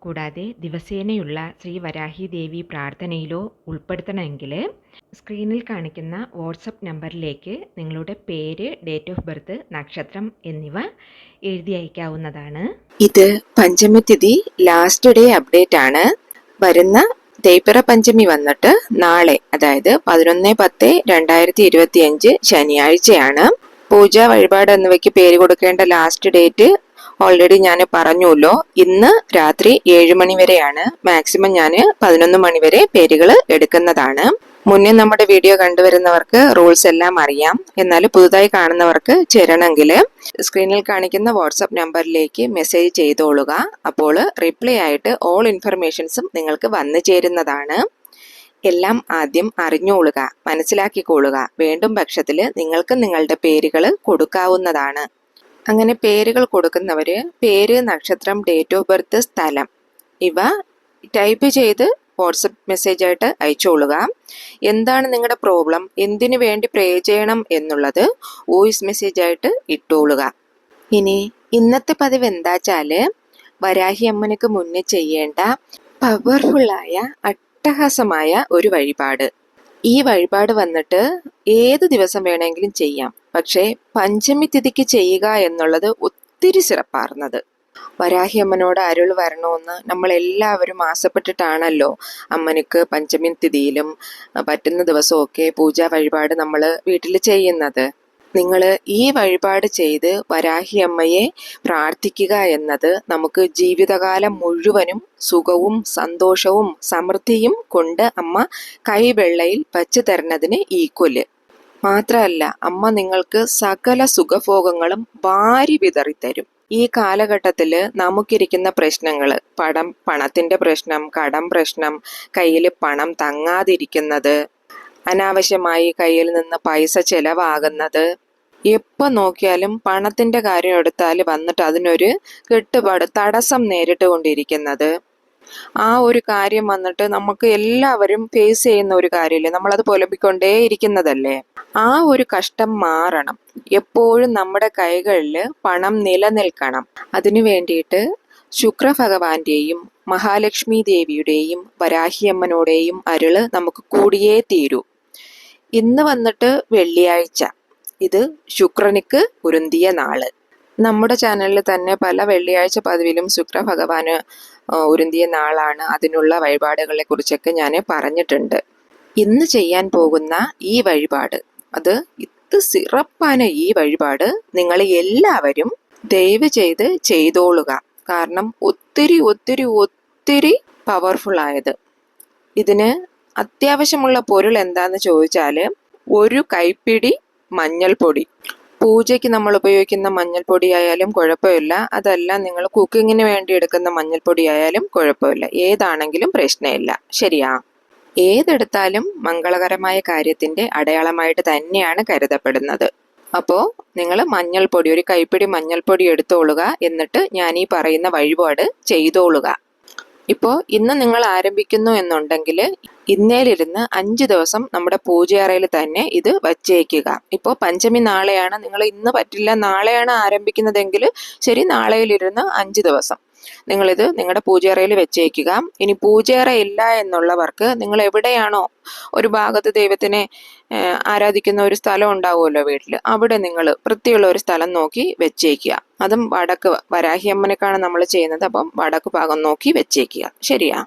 കൂടാതെ ദിവസേനയുള്ള ശ്രീ വരാഹി ദേവി പ്രാർത്ഥനയിലോ ഉൾപ്പെടുത്തണമെങ്കിൽ സ്ക്രീനിൽ കാണിക്കുന്ന വാട്സപ്പ് നമ്പറിലേക്ക് നിങ്ങളുടെ പേര് ഡേറ്റ് ഓഫ് ബർത്ത് നക്ഷത്രം എന്നിവ എഴുതി അയക്കാവുന്നതാണ്. ഇത് പഞ്ചമി തിഥി ലാസ്റ്റ് ഡേ അപ്ഡേറ്റ് ആണ്. വരുന്ന തേയ്പ്പിറ പഞ്ചമി വന്നിട്ട് നാളെ അതായത് പതിനൊന്ന് പത്ത് രണ്ടായിരത്തി ഇരുപത്തി അഞ്ച് ശനിയാഴ്ചയാണ്. പൂജ വഴിപാട് എന്നിവയ്ക്ക് പേര് കൊടുക്കേണ്ട ലാസ്റ്റ് ഡേറ്റ് ഓൾറെഡി ഞാൻ പറഞ്ഞല്ലോ ഇന്ന് രാത്രി ഏഴ് മണി വരെയാണ്. മാക്സിമം ഞാൻ പതിനൊന്ന് മണി വരെ പേരുകൾ എടുക്കുന്നതാണ്. മുന്നേ നമ്മുടെ വീഡിയോ കണ്ടുവരുന്നവർക്ക് റൂൾസ് എല്ലാം അറിയാം. എന്നാൽ പുതുതായി കാണുന്നവർക്ക് ചേരണമെങ്കിൽ സ്ക്രീനിൽ കാണിക്കുന്ന വാട്സപ്പ് നമ്പറിലേക്ക് മെസ്സേജ് ചെയ്തോളുക. അപ്പോൾ റിപ്ലൈ ആയിട്ട് ഓൾ ഇൻഫർമേഷൻസും നിങ്ങൾക്ക് വന്നു ചേരുന്നതാണ്. എല്ലാം ആദ്യം അറിഞ്ഞോളുക മനസ്സിലാക്കിക്കൊള്ളുക. വേണ്ടും പക്ഷത്തിൽ നിങ്ങൾക്ക് നിങ്ങളുടെ പേരുകൾ കൊടുക്കാവുന്നതാണ്. അങ്ങനെ പേരുകൾ കൊടുക്കുന്നവർ പേര് നക്ഷത്രം ഡേറ്റ് ഓഫ് ബർത്ത് സ്ഥലം. ഇവ ടൈപ്പ് ചെയ്ത് വാട്സപ്പ് മെസ്സേജ് ആയിട്ട് അയച്ചോളുക. എന്താണ് നിങ്ങളുടെ പ്രോബ്ലം എന്തിനു വേണ്ടി പ്രേ ചെയ്യണം എന്നുള്ളത് വോയിസ് മെസ്സേജ് ആയിട്ട് ഇട്ടോളുക. ഇനി ഇന്നത്തെ പതിവ് എന്താച്ചാൽ വരാഹി അമ്മനക്ക് മുന്നേ ചെയ്യേണ്ട പവർഫുള്ളായ അട്ടഹാസമായ ഒരു വഴിപാട്. ഈ വഴിപാട് വന്നിട്ട് ഏത് ദിവസം വേണമെങ്കിലും ചെയ്യാം. പക്ഷേ പഞ്ചമി തിഥിക്ക് ചെയ്യുക എന്നുള്ളത് ഒത്തിരി സിറപ്പാർന്നത്. വരാഹിയമ്മനോട് അരുൾ വരണമെന്ന് നമ്മൾ എല്ലാവരും ആശപ്പെട്ടിട്ടാണല്ലോ അമ്മനക്ക് പഞ്ചമി തിഥിയിലും പറ്റുന്ന ദിവസമൊക്കെ പൂജാ വഴിപാട് നമ്മൾ വീട്ടിൽ ചെയ്യുന്നത്. നിങ്ങൾ ഈ വഴിപാട് ചെയ്ത് വരാഹി അമ്മയെ പ്രാർത്ഥിക്കുക എന്നത് നമുക്ക് ജീവിതകാലം മുഴുവനും സുഖവും സന്തോഷവും സമൃദ്ധിയും കൊണ്ട് അമ്മ കൈവെള്ളയിൽ വച്ചു തരുന്നതിന് ഈക്വൽ മാത്രമല്ല അമ്മ നിങ്ങൾക്ക് സകല സുഖഭോഗങ്ങളും വാരി വിതറിത്തരും. ഈ കാലഘട്ടത്തിൽ നമുക്കിരിക്കുന്ന പ്രശ്നങ്ങൾ പടം പണത്തിന്റെ പ്രശ്നം കടം പ്രശ്നം കയ്യിൽ പണം തങ്ങാതിരിക്കുന്നത് അനാവശ്യമായി കയ്യിൽ നിന്ന് പൈസ ചെലവാകുന്നത് എപ്പോൾ നോക്കിയാലും പണത്തിന്റെ കാര്യം എടുത്താൽ വന്നിട്ട് അതിനൊരു കെട്ടുപാട് തടസ്സം നേരിട്ട് കൊണ്ടിരിക്കുന്നത്. ആ ഒരു കാര്യം വന്നിട്ട് നമുക്ക് എല്ലാവരും ഫേസ് ചെയ്യുന്ന ഒരു കാര്യമില്ലേ നമ്മളത് പൊലപ്പിക്കൊണ്ടേ ഇരിക്കുന്നതല്ലേ ആ ഒരു കഷ്ടം മാറണം. എപ്പോഴും നമ്മുടെ കൈകളിൽ പണം നിലനിൽക്കണം. അതിനു വേണ്ടിയിട്ട് ശുക്രഭഗവാന്റെയും മഹാലക്ഷ്മി ദേവിയുടെയും വരാഹിയമ്മനോടെയും അരുൾ നമുക്ക് കൂടിയേ തീരൂ. ഇന്ന് വന്നിട്ട് വെള്ളിയാഴ്ച. ഇത് ശുക്രനിക്ക് ഉരുന്തിയ നാൾ. നമ്മുടെ ചാനലിൽ തന്നെ പല വെള്ളിയാഴ്ച പതിവിലും ശുക്ര ഭഗവാന് ഉരുന്തിയ നാളാണ് അതിനുള്ള വഴിപാടുകളെ കുറിച്ചൊക്കെ ഞാൻ പറഞ്ഞിട്ടുണ്ട്. ഇന്ന് ചെയ്യാൻ പോകുന്ന ഈ വഴിപാട്. അത് ഇത് സിറപ്പാണ് ഈ വഴിപാട്. നിങ്ങൾ എല്ലാവരും ദയവ് ചെയ്ത് ചെയ്തോളുക. കാരണം ഒത്തിരി ഒത്തിരി ഒത്തിരി പവർഫുൾ ആയത്. ഇതിന് അത്യാവശ്യമുള്ള പൊരുൾ എന്താന്ന് ചോദിച്ചാൽ ഒരു കൈപ്പിടി മഞ്ഞൾപ്പൊടി. പൂജയ്ക്ക് നമ്മൾ ഉപയോഗിക്കുന്ന മഞ്ഞൾപ്പൊടി ആയാലും കുഴപ്പമില്ല. അതല്ല നിങ്ങൾ കുക്കിങ്ങിന് വേണ്ടി എടുക്കുന്ന മഞ്ഞൾപ്പൊടി ആയാലും കുഴപ്പമില്ല. ഏതാണെങ്കിലും പ്രശ്നമില്ല. ശരിയാ? ഏതെടുത്താലും മംഗളകരമായ കാര്യത്തിന്റെ അടയാളമായിട്ട് തന്നെയാണ് കരുതപ്പെടുന്നത്. അപ്പോൾ നിങ്ങൾ മഞ്ഞൾപ്പൊടി ഒരു കൈപ്പിടി മഞ്ഞൾപ്പൊടി എടുത്തോളുക. എന്നിട്ട് ഞാൻ ഈ പറയുന്ന വഴിപാട് ചെയ്തോളുക. ഇപ്പോൾ ഇന്ന് നിങ്ങൾ ആരംഭിക്കുന്നു എന്നുണ്ടെങ്കിൽ ഇന്നേലിരുന്ന് അഞ്ച് ദിവസം നമ്മുടെ പൂജയറയിൽ തന്നെ ഇത് വച്ചേക്കുക. ഇപ്പോൾ പഞ്ചമി നാളെയാണ്. നിങ്ങൾ ഇന്ന് പറ്റില്ല. നാളെയാണ് ആരംഭിക്കുന്നതെങ്കിൽ ശരി നാളെയിലിരുന്ന് അഞ്ച് ദിവസം. നിങ്ങളിത് നിങ്ങളുടെ പൂജയറയിൽ വെച്ചേക്കുക. ഇനി പൂജയറ ഇല്ല എന്നുള്ളവർക്ക് നിങ്ങൾ എവിടെയാണോ ഒരു ഭാഗത്ത് ദൈവത്തിനെ ആരാധിക്കുന്ന ഒരു സ്ഥലം ഉണ്ടാവുമല്ലോ വീട്ടിൽ അവിടെ നിങ്ങൾ വൃത്തിയുള്ള ഒരു സ്ഥലം നോക്കി വെച്ചേക്കുക. അതും വടക്ക് വരാഹിയമ്മനേക്കാണ് നമ്മൾ ചെയ്യുന്നത്. അപ്പം വടക്ക് ഭാഗം നോക്കി വെച്ചേക്കുക. ശരിയാ?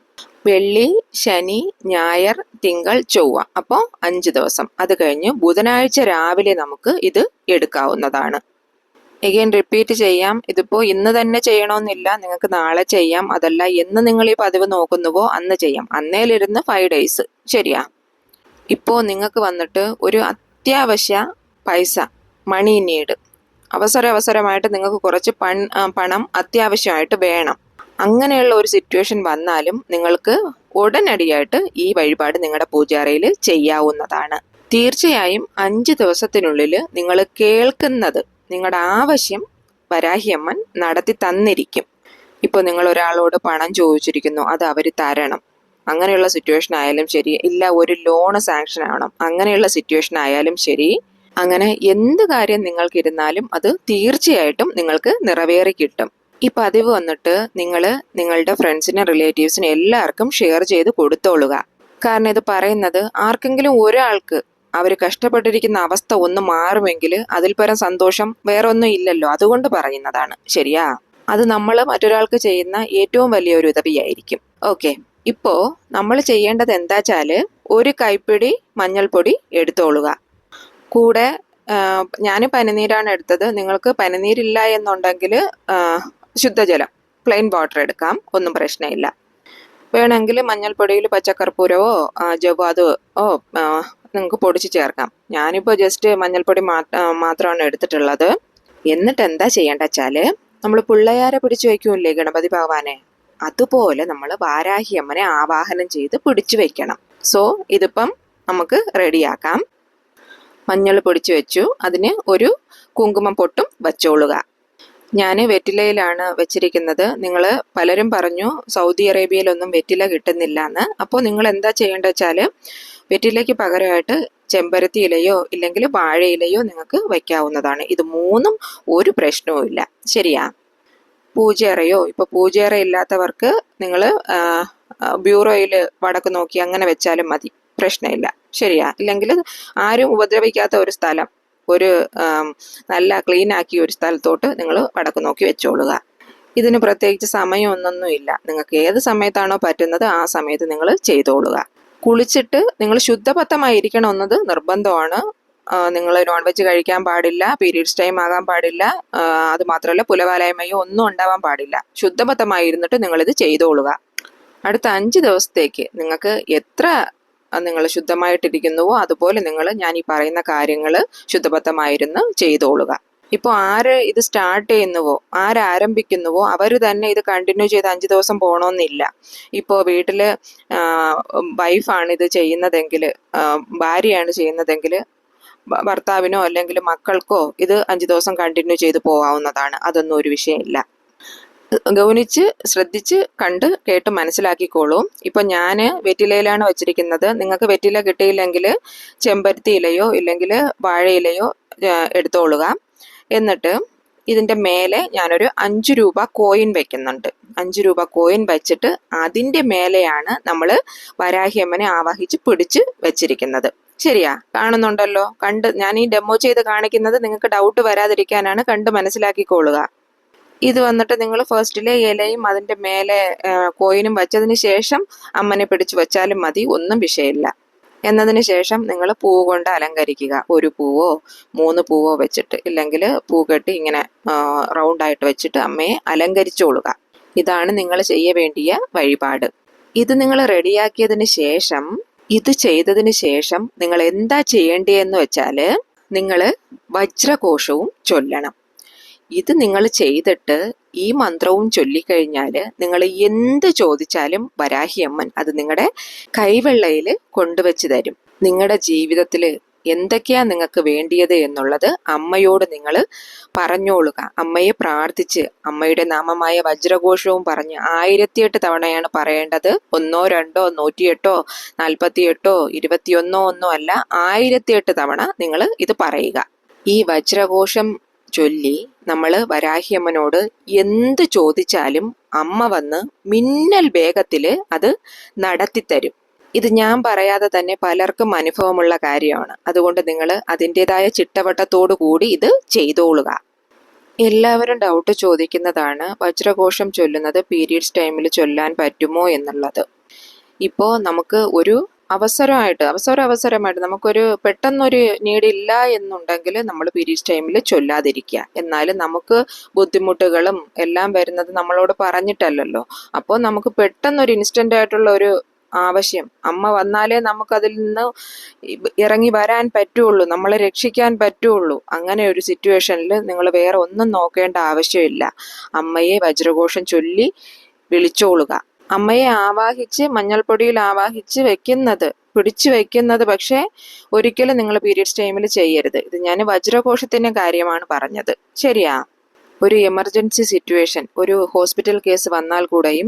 വെള്ളി ശനി ഞായർ തിങ്കൾ ചൊവ്വ. അപ്പോൾ അഞ്ച് ദിവസം. അത് കഴിഞ്ഞ് ബുധനാഴ്ച രാവിലെ നമുക്ക് ഇത് എടുക്കാവുന്നതാണ്. എഗെയിൻ റിപ്പീറ്റ് ചെയ്യാം. ഇതിപ്പോൾ ഇന്ന് തന്നെ ചെയ്യണമെന്നില്ല നിങ്ങൾക്ക് നാളെ ചെയ്യാം. അതല്ല എന്ന് നിങ്ങൾ ഈ പതിവ് നോക്കുന്നുവോ അന്ന് ചെയ്യാം. അന്നേലിരുന്ന് ഫൈവ് ഡേയ്സ് ശരിയാ. ഇപ്പോൾ നിങ്ങൾക്ക് വന്നിട്ട് ഒരു അത്യാവശ്യ പൈസ മണി നീഡ് അവസര അവസരമായിട്ട് നിങ്ങൾക്ക് കുറച്ച് പൺ പണം അത്യാവശ്യമായിട്ട് വേണം. അങ്ങനെയുള്ള ഒരു സിറ്റുവേഷൻ വന്നാലും നിങ്ങൾക്ക് ഉടനടിയായിട്ട് ഈ വഴിപാട് നിങ്ങളുടെ പൂജാറയിൽ ചെയ്യാവുന്നതാണ്. തീർച്ചയായും അഞ്ച് ദിവസത്തിനുള്ളിൽ നിങ്ങൾ കേൾക്കുന്നത് നിങ്ങളുടെ ആവശ്യം വരാഹിയമ്മൻ നടത്തി തന്നിരിക്കും. ഇപ്പോൾ നിങ്ങൾ ഒരാളോട് പണം ചോദിച്ചിരിക്കുന്നു അത് അവർ തരണം. അങ്ങനെയുള്ള സിറ്റുവേഷൻ ആയാലും ശരി ഇല്ല ഒരു ലോണ് സാങ്ഷൻ ആവണം. അങ്ങനെയുള്ള സിറ്റുവേഷൻ ആയാലും ശരി അങ്ങനെ എന്ത് കാര്യം നിങ്ങൾക്കിരുന്നാലും അത് തീർച്ചയായിട്ടും നിങ്ങൾക്ക് നിറവേറി കിട്ടും. ഈ പതിവ് വന്നിട്ട് നിങ്ങൾ നിങ്ങളുടെ ഫ്രണ്ട്സിനും റിലേറ്റീവ്സിനും എല്ലാവർക്കും ഷെയർ ചെയ്ത് കൊടുത്തോളുക. കാരണം ഇത് പറയുന്നത് ആർക്കെങ്കിലും ഒരാൾക്ക് അവർ കഷ്ടപ്പെട്ടിരിക്കുന്ന അവസ്ഥ ഒന്ന് മാറുമെങ്കിൽ അതിൽ പരം സന്തോഷം വേറൊന്നും ഇല്ലല്ലോ. അതുകൊണ്ട് പറയുന്നതാണ്. ശരിയാ? അത് നമ്മൾ മറ്റൊരാൾക്ക് ചെയ്യുന്ന ഏറ്റവും വലിയൊരു ഉദവിയായിരിക്കും ഓക്കെ. ഇപ്പോ നമ്മൾ ചെയ്യേണ്ടത് എന്താച്ചാൽ ഒരു കൈപ്പിടി മഞ്ഞൾപ്പൊടി എടുത്തോളുക. കൂടെ ഞാൻ പനിനീരാണ് എടുത്തത്. നിങ്ങൾക്ക് പനിനീരില്ല എന്നുണ്ടെങ്കിൽ ശുദ്ധജലം പ്ലെയിൻ വാട്ടർ എടുക്കാം. ഒന്നും പ്രശ്നമില്ല. വേണമെങ്കിൽ മഞ്ഞൾപ്പൊടിയിൽ പച്ചക്കർപ്പൂരവോ ജവാദോ നിങ്ങൾക്ക് പൊടിച്ച് ചേർക്കാം. ഞാനിപ്പോൾ ജസ്റ്റ് മഞ്ഞൾപ്പൊടി മാത്രമാണ് എടുത്തിട്ടുള്ളത്. എന്നിട്ട് എന്താ ചെയ്യേണ്ട വെച്ചാൽ നമ്മൾ പിള്ളയാരെ പിടിച്ചു വയ്ക്കൂല്ലേ ഗണപതി ഭഗവാനെ? അതുപോലെ നമ്മൾ വാരാഹി അമ്മനെ ആവാഹനം ചെയ്ത് പിടിച്ചു വയ്ക്കണം സോ ഇതിപ്പം നമുക്ക് റെഡിയാക്കാം. മഞ്ഞൾ പൊടിച്ചു വെച്ചു. അതിന് ഒരു കുങ്കുമം പൊട്ടും വച്ചോളുക. ഞാൻ വെറ്റിലയിലാണ് വെച്ചിരിക്കുന്നത്. നിങ്ങൾ പലരും പറഞ്ഞു സൗദി അറേബ്യയിലൊന്നും വെറ്റില കിട്ടുന്നില്ല എന്ന് അപ്പോൾ നിങ്ങൾ എന്താ ചെയ്യേണ്ടത് വെച്ചാൽ വെറ്റിലയ്ക്ക് പകരമായിട്ട് ചെമ്പരത്തി ഇലയോ ഇല്ലെങ്കിൽ വാഴ ഇലയോ നിങ്ങൾക്ക് വയ്ക്കാവുന്നതാണ് ഇത് മൂന്നും ഒരു പ്രശ്നവും ഇല്ല. ശരിയാ? പൂജയറയോ? ഇപ്പോൾ പൂജയറ ഇല്ലാത്തവർക്ക് നിങ്ങൾ ബ്യൂറോയിൽ വടക്ക് നോക്കി അങ്ങനെ വെച്ചാലും മതി. പ്രശ്നമില്ല. ശരിയാ? ഇല്ലെങ്കിൽ ആരും ഉപദ്രവിക്കാത്ത ഒരു സ്ഥലം. ഒരു നല്ല ക്ലീൻ ആക്കിയ ഒരു സ്ഥലത്തോട്ട് നിങ്ങൾ വടക്ക് നോക്കി വെച്ചോളുക. ഇതിന് പ്രത്യേകിച്ച് സമയമൊന്നൊന്നുമില്ല. നിങ്ങൾക്ക് ഏത് സമയത്താണോ പറ്റുന്നത് ആ സമയത്ത് നിങ്ങൾ ചെയ്തോളുക. കുളിച്ചിട്ട് നിങ്ങൾ ശുദ്ധപത്തമായിരിക്കണം എന്നത് നിർബന്ധമാണ്. നിങ്ങൾ നോൺ വെജ് കഴിക്കാൻ പാടില്ല പീരീഡ്സ് ടൈം ആകാൻ പാടില്ല അത് മാത്രമല്ല പുലവാലായ്മയോ ഒന്നും ഉണ്ടാവാൻ പാടില്ല. ശുദ്ധപത്തമായിരുന്നിട്ട് നിങ്ങളിത് ചെയ്തോളുക. അടുത്ത അഞ്ച് ദിവസത്തേക്ക് നിങ്ങൾക്ക് എത്ര നിങ്ങൾ ശുദ്ധമായിട്ടിരിക്കുന്നുവോ അതുപോലെ നിങ്ങൾ ഞാൻ ഈ പറയുന്ന കാര്യങ്ങൾ ശുദ്ധബദ്ധമായിരുന്ന് ചെയ്തോളുക. ഇപ്പോൾ ആര് ഇത് സ്റ്റാർട്ട് ചെയ്യുന്നുവോ ആര് ആരംഭിക്കുന്നുവോ അവർ തന്നെ ഇത് കണ്ടിന്യൂ ചെയ്ത് അഞ്ച് ദിവസം പോകണമെന്നില്ല ഇപ്പോൾ വീട്ടിൽ വൈഫാണ് ഇത് ചെയ്യുന്നതെങ്കിൽ ഭാര്യയാണ് ചെയ്യുന്നതെങ്കിൽ ഭർത്താവിനോ അല്ലെങ്കിൽ മക്കൾക്കോ ഇത് അഞ്ച് ദിവസം കണ്ടിന്യൂ ചെയ്ത് പോകാവുന്നതാണ്. അതൊന്നും ഒരു വിഷയമില്ല. ഗൗനിച്ച് ശ്രദ്ധിച്ച് കണ്ട് കേട്ട് മനസ്സിലാക്കിക്കോളൂ. ഇപ്പൊ ഞാൻ വെറ്റിലയിലാണ് വെച്ചിരിക്കുന്നത്. നിങ്ങൾക്ക് വെറ്റില കിട്ടിയില്ലെങ്കിൽ ചെമ്പരത്തി ഇലയോ ഇല്ലെങ്കിൽ വാഴയിലയോ എടുത്തോളുക. എന്നിട്ട് ഇതിന്റെ മേലെ ഞാനൊരു അഞ്ച് രൂപ കോയിൻ വെക്കുന്നുണ്ട്. അഞ്ച് രൂപ കോയിൻ വെച്ചിട്ട് അതിന്റെ മേലെയാണ് നമ്മൾ വരാഹിയമ്മനെ ആവാഹിച്ച് പിടിച്ച് വെച്ചിരിക്കുന്നത്. ശരിയാ? കാണുന്നുണ്ടല്ലോ. കണ്ട് ഞാൻ ഈ ഡെമോ ചെയ്ത് കാണിക്കുന്നത് നിങ്ങൾക്ക് ഡൗട്ട് വരാതിരിക്കാനാണ്. കണ്ട് മനസ്സിലാക്കിക്കോളുക. ഇത് വന്നിട്ട് നിങ്ങൾ ഫസ്റ്റിലെ ഇലയും അതിന്റെ മേലെ കോയിനും വെച്ചതിന് ശേഷം അമ്മനെ പിടിച്ചു വെച്ചാലും മതി ഒന്നും വിഷയമില്ല. എന്നതിന് ശേഷം നിങ്ങൾ പൂ കൊണ്ട് അലങ്കരിക്കുക. ഒരു പൂവോ മൂന്ന് പൂവോ വെച്ചിട്ട് ഇല്ലെങ്കിൽ പൂ കെട്ടി ഇങ്ങനെ റൗണ്ടായിട്ട് വെച്ചിട്ട് അമ്മയെ അലങ്കരിച്ചോളുക. ഇതാണ് നിങ്ങൾ ചെയ്യ വേണ്ടിയ വഴിപാട്. ഇത് നിങ്ങൾ റെഡിയാക്കിയതിന് ശേഷം ഇത് ചെയ്തതിന് ശേഷം നിങ്ങൾ എന്താ ചെയ്യേണ്ടതെന്ന് വെച്ചാൽ നിങ്ങൾ വജ്രകോഷവും ചൊല്ലണം. ഇത് നിങ്ങൾ ചെയ്തിട്ട് ഈ മന്ത്രവും ചൊല്ലിക്കഴിഞ്ഞാൽ നിങ്ങൾ എന്ത് ചോദിച്ചാലും വരാഹിയമ്മൻ അത് നിങ്ങളുടെ കൈവെള്ളയിൽ കൊണ്ടുവച്ച് തരും. നിങ്ങളുടെ ജീവിതത്തിൽ എന്തൊക്കെയാ നിങ്ങൾക്ക് വേണ്ടിയത് എന്നുള്ളത് അമ്മയോട് നിങ്ങൾ പറഞ്ഞോളുക. അമ്മയെ പ്രാർത്ഥിച്ച് അമ്മയുടെ നാമമായ വജ്രഘോഷവും പറഞ്ഞ് ആയിരത്തിയെട്ട് തവണയാണ് പറയേണ്ടത്. ഒന്നോ രണ്ടോ നൂറ്റിയെട്ടോ നാൽപ്പത്തിയെട്ടോ ഇരുപത്തിയൊന്നോ ഒന്നോ അല്ല ആയിരത്തിയെട്ട് തവണ നിങ്ങൾ ഇത് പറയുക. ഈ വജ്രഘോഷം ചൊല്ലി നമ്മൾ വരാഹിയമ്മനോട് എന്ത് ചോദിച്ചാലും അമ്മ വന്ന് മിന്നൽ വേഗത്തിൽ അത് നടത്തിത്തരും ഇത് ഞാൻ പറയാതെ തന്നെ പലർക്കും അനുഭവമുള്ള കാര്യമാണ്. അതുകൊണ്ട് നിങ്ങൾ അതിന്റെതായ ചിട്ടവട്ടത്തോടു കൂടി ഇത് ചെയ്തോളുക. എല്ലാവരും ഡൗട്ട് ചോദിക്കുന്നതാണ് വജ്രഘോഷം ചൊല്ലുന്നത് പീരീഡ്സ് ടൈമിൽ ചൊല്ലാൻ പറ്റുമോ എന്നുള്ളത്. ഇപ്പോൾ നമുക്ക് ഒരു അവസരമായിട്ട് അവസര അവസരമായിട്ട് നമുക്കൊരു പെട്ടെന്നൊരു നീടില്ല എന്നുണ്ടെങ്കിൽ നമ്മൾ പീരീഡ്സ് ടൈമിൽ ചൊല്ലാതിരിക്കുക. എന്നാലും നമുക്ക് ബുദ്ധിമുട്ടുകളും എല്ലാം വരുന്നത് നമ്മളോട് പറഞ്ഞിട്ടല്ലല്ലോ. അപ്പോൾ നമുക്ക് പെട്ടെന്നൊരു ഇൻസ്റ്റന്റ് ആയിട്ടുള്ള ഒരു ആവശ്യം അമ്മ വന്നാലേ നമുക്കതിൽ നിന്ന് ഇറങ്ങി വരാൻ പറ്റുള്ളൂ നമ്മളെ രക്ഷിക്കാൻ പറ്റുള്ളൂ. അങ്ങനെ ഒരു സിറ്റുവേഷനിൽ നിങ്ങൾ വേറെ ഒന്നും നോക്കേണ്ട ആവശ്യമില്ല. അമ്മയെ വജ്രഘോഷം ചൊല്ലി വിളിച്ചോളുക. അമ്മയെ ആവാഹിച്ച് മഞ്ഞൾപ്പൊടിയിൽ ആവാഹിച്ച് വെക്കുന്നത് പിടിച്ചു വെക്കുന്നത് പക്ഷേ ഒരിക്കലും നിങ്ങൾ പീരീഡ്സ് ടൈമിൽ ചെയ്യരുത്. ഇത് ഞാൻ വജ്രകോശത്തിന്റെ കാര്യമാണ് പറഞ്ഞത്. ശരിയാ? ഒരു എമർജൻസി സിറ്റുവേഷൻ ഒരു ഹോസ്പിറ്റൽ കേസ് വന്നാൽ കൂടെയും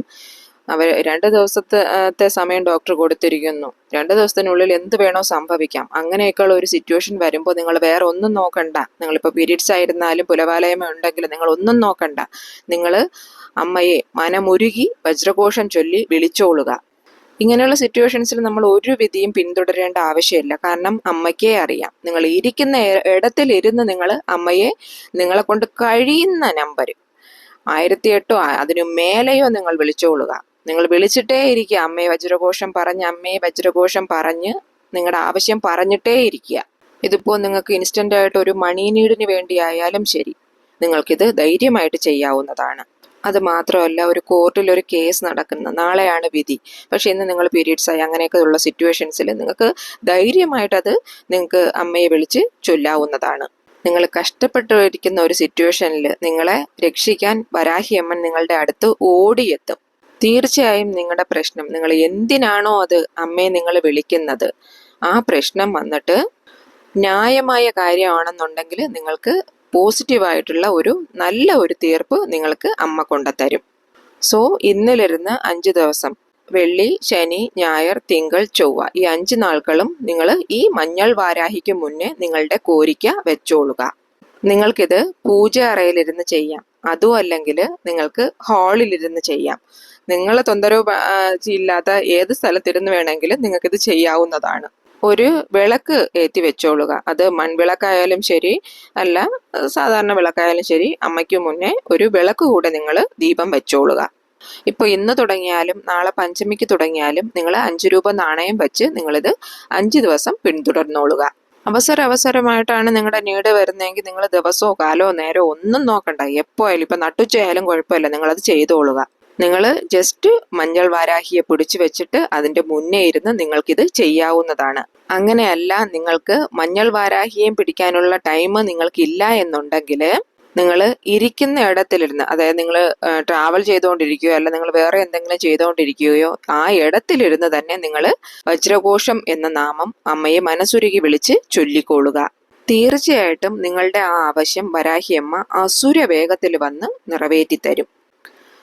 അവർ രണ്ട് ദിവസത്തെ സമയം ഡോക്ടർ കൊടുത്തിരിക്കുന്നു. രണ്ട് ദിവസത്തിനുള്ളിൽ എന്ത് വേണോ സംഭവിക്കാം. അങ്ങനെയൊക്കെയുള്ള ഒരു സിറ്റുവേഷൻ വരുമ്പോൾ നിങ്ങൾ വേറെ ഒന്നും നോക്കണ്ട. നിങ്ങളിപ്പോൾ പീരീഡ്സ് ആയിരുന്നാലും പുലവാലയമ ഉണ്ടെങ്കിലും നിങ്ങൾ ഒന്നും നോക്കണ്ട. നിങ്ങൾ അമ്മയെ മനമുരുകി വജ്രഘോഷം ചൊല്ലി വിളിച്ചോളുക. ഇങ്ങനെയുള്ള സിറ്റുവേഷൻസിൽ നമ്മൾ ഒരു വിധിയും പിന്തുടരേണ്ട ആവശ്യമില്ല. കാരണം അമ്മയ്ക്കേ അറിയാം. നിങ്ങൾ ഇരിക്കുന്ന ഇടത്തിലിരുന്ന് നിങ്ങൾ അമ്മയെ നിങ്ങളെ കൊണ്ട് കഴിയുന്ന നമ്പർ ആയിരത്തി എട്ടോ അതിനു മേലെയോ നിങ്ങൾ വിളിച്ചോളുക. നിങ്ങൾ വിളിച്ചിട്ടേ ഇരിക്കുക അമ്മയെ വജ്രഘോഷം പറഞ്ഞ് അമ്മയെ വജ്രഘോഷം പറഞ്ഞ് നിങ്ങളുടെ ആവശ്യം പറഞ്ഞിട്ടേ ഇരിക്കുക ഇതിപ്പോൾ നിങ്ങൾക്ക് ഇൻസ്റ്റന്റ് ആയിട്ട് ഒരു മണി നീഡിന് വേണ്ടിയായാലും ശരി. നിങ്ങൾക്കിത് ധൈര്യമായിട്ട് ചെയ്യാവുന്നതാണ്. അത് മാത്രമല്ല ഒരു കോർട്ടിൽ ഒരു കേസ് നടക്കുന്ന നാളെയാണ് വിധി. പക്ഷെ ഇന്ന് നിങ്ങൾ പീരീഡ്സ് ആയി അങ്ങനെയൊക്കെ ഉള്ള സിറ്റുവേഷൻസിൽ നിങ്ങൾക്ക് ധൈര്യമായിട്ടത് നിങ്ങൾക്ക് അമ്മയെ വിളിച്ച് ചൊല്ലാവുന്നതാണ്. നിങ്ങൾ കഷ്ടപ്പെട്ടിരിക്കുന്ന ഒരു സിറ്റുവേഷനിൽ നിങ്ങളെ രക്ഷിക്കാൻ വരാഹിയമ്മൻ നിങ്ങളുടെ അടുത്ത് ഓടിയെത്തും. തീർച്ചയായും നിങ്ങളുടെ പ്രശ്നം നിങ്ങൾ എന്തിനാണോ അത് അമ്മയെ നിങ്ങൾ വിളിക്കുന്നത് ആ പ്രശ്നം വന്നിട്ട് ന്യായമായ കാര്യമാണെന്നുണ്ടെങ്കിൽ നിങ്ങൾക്ക് പോസിറ്റീവായിട്ടുള്ള ഒരു നല്ല ഒരു തീർപ്പ് നിങ്ങൾക്ക് അമ്മ കൊണ്ടുത്തരും സോ ഇന്നിലിരുന്ന് അഞ്ച് ദിവസം വെള്ളി ശനി ഞായർ തിങ്കൾ ചൊവ്വ ഈ അഞ്ച് നാളുകളും നിങ്ങൾ ഈ മഞ്ഞൾ വാരാഹിക്ക് മുന്നേ നിങ്ങളുടെ കോരിക്ക വെച്ചോളുക. നിങ്ങൾക്കിത് പൂജ അറയിലിരുന്ന് ചെയ്യാം. അതും അല്ലെങ്കിൽ നിങ്ങൾക്ക് ഹാളിലിരുന്ന് ചെയ്യാം. നിങ്ങൾ തൊന്തരവ് ഇല്ലാത്ത ഏത് സ്ഥലത്തിരുന്ന് വേണമെങ്കിലും നിങ്ങൾക്കിത് ചെയ്യാവുന്നതാണ്. ഒരു വിളക്ക് ഏറ്റി വെച്ചോളുക. അത് മൺവിളക്കായാലും ശരി അല്ല സാധാരണ വിളക്കായാലും ശരി അമ്മയ്ക്ക് മുന്നേ ഒരു വിളക്ക് കൂടെ നിങ്ങൾ ദീപം വെച്ചോളുക. ഇപ്പൊ ഇന്ന് തുടങ്ങിയാലും നാളെ പഞ്ചമിക്ക് തുടങ്ങിയാലും നിങ്ങൾ അഞ്ച് രൂപ നാണയം വെച്ച് നിങ്ങളിത് അഞ്ച് ദിവസം പിന്തുടർന്നോളുക. അവസര അവസരമായിട്ടാണ് നിങ്ങളുടെ നീട് വരുന്നതെങ്കിൽ നിങ്ങൾ ദിവസമോ കാലോ നേരോ ഒന്നും നോക്കണ്ട. എപ്പോയാലും ഇപ്പൊ നട്ടുച്ചയായാലും കുഴപ്പമില്ല. നിങ്ങളത് ചെയ്തോളുക. നിങ്ങൾ ജസ്റ്റ് മഞ്ഞൾ വാരാഹിയെ പിടിച്ചു വെച്ചിട്ട് അതിന്റെ മുന്നേ ഇരുന്ന് നിങ്ങൾക്കിത് ചെയ്യാവുന്നതാണ്. അങ്ങനെയല്ല നിങ്ങൾക്ക് മഞ്ഞൾ വാരാഹിയെയും പിടിക്കാനുള്ള ടൈം നിങ്ങൾക്കില്ല എന്നുണ്ടെങ്കിൽ നിങ്ങൾ ഇരിക്കുന്ന ഇടത്തിലിരുന്ന് അതായത് നിങ്ങൾ ട്രാവൽ ചെയ്തുകൊണ്ടിരിക്കുകയോ അല്ല നിങ്ങൾ വേറെ എന്തെങ്കിലും ചെയ്തുകൊണ്ടിരിക്കുകയോ ആ ഇടത്തിലിരുന്ന് തന്നെ നിങ്ങൾ വജ്രഘോഷം എന്ന നാമം അമ്മയെ മനസ്സുരുകി വിളിച്ച് ചൊല്ലിക്കൊള്ളുക. തീർച്ചയായിട്ടും നിങ്ങളുടെ ആ ആവശ്യം വരാഹിയമ്മ അസുര വേഗത്തിൽ വന്ന് നിറവേറ്റി തരും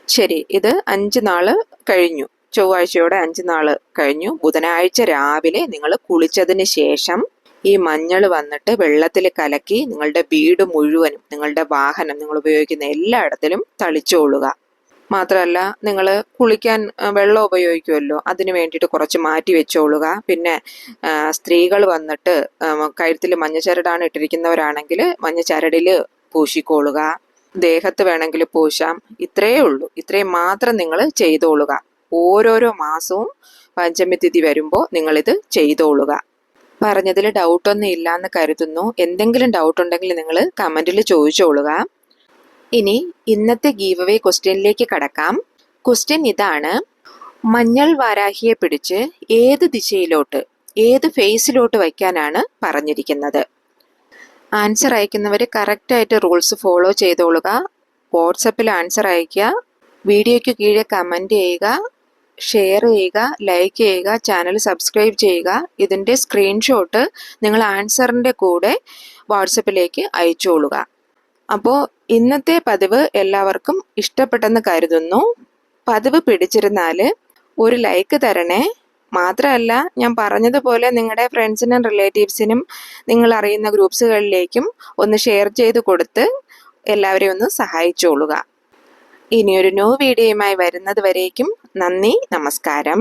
ശരി ഇത് അഞ്ച് നാൾ കഴിഞ്ഞു. ചൊവ്വാഴ്ചയോടെ അഞ്ച് നാൾ കഴിഞ്ഞു. ബുധനാഴ്ച രാവിലെ നിങ്ങൾ കുളിച്ചതിന് ശേഷം ഈ മഞ്ഞൾ വന്നിട്ട് വെള്ളത്തിൽ കലക്കി നിങ്ങളുടെ വീട് മുഴുവനും നിങ്ങളുടെ വാഹനം നിങ്ങൾ ഉപയോഗിക്കുന്ന എല്ലായിടത്തിലും തളിച്ചോളുക. മാത്രമല്ല നിങ്ങൾ കുളിക്കാൻ വെള്ളം ഉപയോഗിക്കുമല്ലോ അതിന് വേണ്ടിയിട്ട് കുറച്ച് മാറ്റി വെച്ചോളുക. പിന്നെ സ്ത്രീകൾ വന്നിട്ട് കഴുത്തിൽ മഞ്ഞച്ചരടാണ് ഇട്ടിരിക്കുന്നവരാണെങ്കിൽ മഞ്ഞച്ചരടിൽ പൂശിക്കോളുക. ദേഹത്ത് വേണമെങ്കിൽ പൂശാം. ഇത്രയേ ഉള്ളൂ. ഇത്രയും മാത്രം നിങ്ങൾ ചെയ്തോളുക. ഓരോരോ മാസവും പഞ്ചമി തിഥി വരുമ്പോൾ നിങ്ങളിത് ചെയ്തോളുക. പറഞ്ഞതിൽ ഡൗട്ടൊന്നും ഇല്ലാന്ന് കരുതുന്നു. എന്തെങ്കിലും ഡൗട്ട് ഉണ്ടെങ്കിൽ നിങ്ങൾ കമന്റിൽ ചോദിച്ചോളുക. ഇനി ഇന്നത്തെ ഗീവ് അവേ ക്വസ്റ്റ്യനിലേക്ക് കടക്കാം. ക്വസ്റ്റ്യൻ ഇതാണ്. മഞ്ഞൾ വാരാഹിയെ പിടിച്ച് ഏത് ദിശയിലോട്ട് ഏത് ഫേസിലോട്ട് വയ്ക്കാനാണ് പറഞ്ഞിരിക്കുന്നത്? ആൻസർ അയക്കുന്നവർ കറക്റ്റായിട്ട് റൂൾസ് ഫോളോ ചെയ്തോളുക. വാട്സപ്പിൽ ആൻസർ അയയ്ക്കുക. വീഡിയോയ്ക്ക് കീഴെ കമന്റ് ചെയ്യുക. ഷെയർ ചെയ്യുക ലൈക്ക് ചെയ്യുക ചാനൽ സബ്സ്ക്രൈബ് ചെയ്യുക. ഇതിന്റെ സ്ക്രീൻഷോട്ട് നിങ്ങൾ ആൻസറിന്റെ കൂടെ വാട്സപ്പിലേക്ക് അയച്ചുകൊള്ളുക അപ്പോൾ ഇന്നത്തെ പതിവ് എല്ലാവർക്കും ഇഷ്ടപ്പെട്ടെന്ന് കരുതുന്നു. പതിവ് പിടിച്ചിരുന്നാൽ ഒരു ലൈക്ക് തരണേ. മാത്രമല്ല ഞാൻ പറഞ്ഞതുപോലെ നിങ്ങളുടെ ഫ്രണ്ട്സിനും റിലേറ്റീവ്സിനും നിങ്ങൾ അറിയുന്ന ഗ്രൂപ്പ്സുകളിലേക്കും ഒന്ന് ഷെയർ ചെയ്ത് കൊടുത്ത് എല്ലാവരെയും ഒന്ന് സഹായിച്ചോളുക. ഇനിയൊരു ന്യൂ വീഡിയോയുമായി വരുന്നത് വരേക്കും നന്ദി നമസ്കാരം.